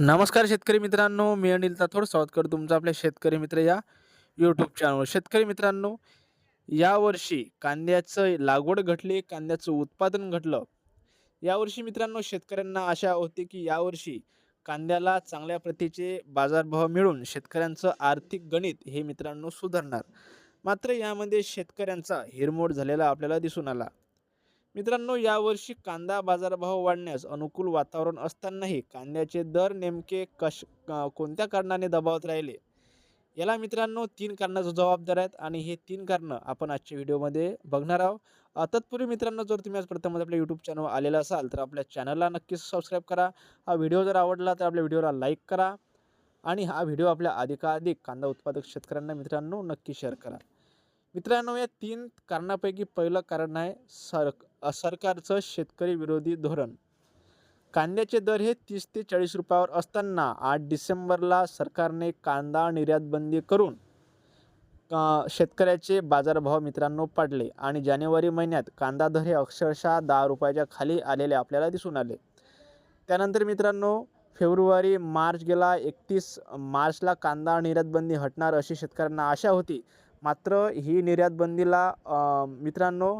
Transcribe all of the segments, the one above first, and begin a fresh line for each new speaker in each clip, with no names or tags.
नमस्कार शेतकरी मित्रांनो मी अनिल ताथोड स्वागत करतो तुमचं आपल्या शेतकरी मित्र या यूट्यूब चॅनलवर शेतकरी मित्रांनो यावर्षी कांद्याचं लागवड घटली कांद्याचं उत्पादन घटलं. यावर्षी मित्रांनो शेतकऱ्यांना आशा होती की यावर्षी कांद्याला चांगल्या प्रतीचे बाजारभाव मिळून शेतकऱ्यांचं आर्थिक गणित हे मित्रांनो सुधारणार. मात्र यामध्ये शेतकऱ्यांचा हिरमोड झालेला आपल्याला दिसून आला. मित्रांनो यावर्षी कांदा बाजारभाव वाढण्यास अनुकूल वातावरण असतानाही कांद्याचे दर नेमके कश कोणत्या कारणाने दबावत राहिले? याला मित्रांनो तीन कारणाचं जबाबदार आहेत आणि हे तीन कारणं आपण आजच्या व्हिडिओमध्ये बघणार आहोत. तत्पूर्वी मित्रांनो जर तुम्ही आज प्रथमच आपल्या यूट्यूब चॅनल आलेला असाल तर आपल्या चॅनलला नक्कीच सबस्क्राईब करा. हा व्हिडिओ जर आवडला तर आपल्या व्हिडिओला लाईक करा आणि हा व्हिडिओ आपल्या अधिकाधिक कांदा उत्पादक शेतकऱ्यांना मित्रांनो नक्की शेअर करा. मित्रांनो या तीन कारणापैकी पहिलं कारण आहे सर सरकारचं शेतकरी विरोधी धोरण. कांद्याचे दर हे तीस ते चाळीस रुपयावर असताना आठ डिसेंबरला सरकारने कांदा निर्यातबंदी करून शेतकऱ्याचे बाजारभाव मित्रांनो पाडले आणि जानेवारी महिन्यात कांदा दर हे अक्षरशः दहा रुपयाच्या खाली आलेले आपल्याला दिसून आले. त्यानंतर मित्रांनो फेब्रुवारी मार्च गेला एकतीस मार्चला कांदा निर्यातबंदी हटणार अशी शेतकऱ्यांना आशा होती. मात्र ही निर्यातबंदीला मित्रांनो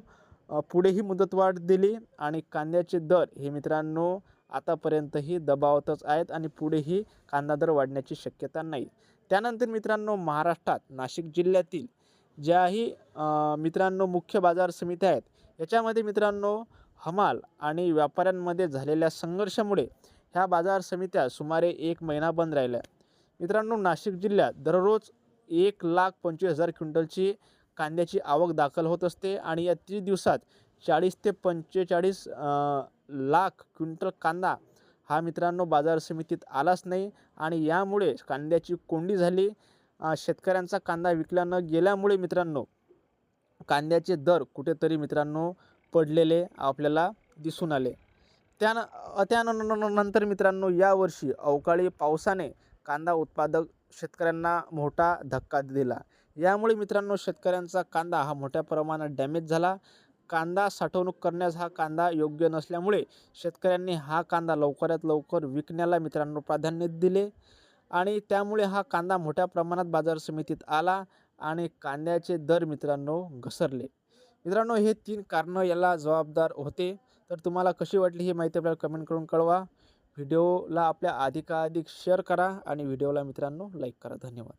पुढेही मुदतवाढ दिली आणि कांद्याचे दर हे मित्रांनो आतापर्यंतही दबावतच आहेत आणि पुढेही कांदा दर वाढण्याची शक्यता नाही. त्यानंतर मित्रांनो महाराष्ट्रात नाशिक जिल्ह्यातील ज्याही मित्रांनो मुख्य बाजार समित्या आहेत याच्यामध्ये मित्रांनो हमाल आणि व्यापाऱ्यांमध्ये झालेल्या संघर्षामुळे ह्या बाजार समित्या सुमारे एक महिना बंद राहिल्या. मित्रांनो नाशिक जिल्ह्यात दररोज एक लाख पंचवीस हजार क्विंटलची कांद्याची आवक दाखल होत असते आणि या तीस दिवसात चाळीस ते पंचेचाळीस लाख क्विंटल कांदा हा मित्रांनो बाजार समितीत आलाच नाही आणि यामुळे कांद्याची कोंडी झाली. शेतकऱ्यांचा कांदा विकला न गेल्यामुळे मित्रांनो कांद्याचे दर कुठेतरी मित्रांनो पडलेले आपल्याला दिसून आले. त्यान त्यानंतर मित्रांनो यावर्षी अवकाळी पावसाने कांदा उत्पादक शेतकऱ्यांना मोठा धक्का दिला. यामुळे मित्रांनो शेतकऱ्यांचा कांदा हा मोठ्या प्रमाणात डॅमेज झाला. कांदा साठवणूक करण्यास हा कांदा योग्य नसल्यामुळे शेतकऱ्यांनी हा कांदा लवकरात लवकर विकण्याला मित्रांनो प्राधान्य दिले आणि त्यामुळे हा कांदा मोठ्या प्रमाणात बाजार समितीत आला आणि कांद्याचे दर मित्रांनो घसरले. मित्रांनो हे तीन कारणं याला जबाबदार होते. तर तुम्हाला कशी वाटली ही माहिती आपल्याला कमेंट करून कळवा. व्हिडिओला आपल्या अधिकाधिक शेअर करा आणि व्हिडिओला मित्रांनो लाईक करा. धन्यवाद.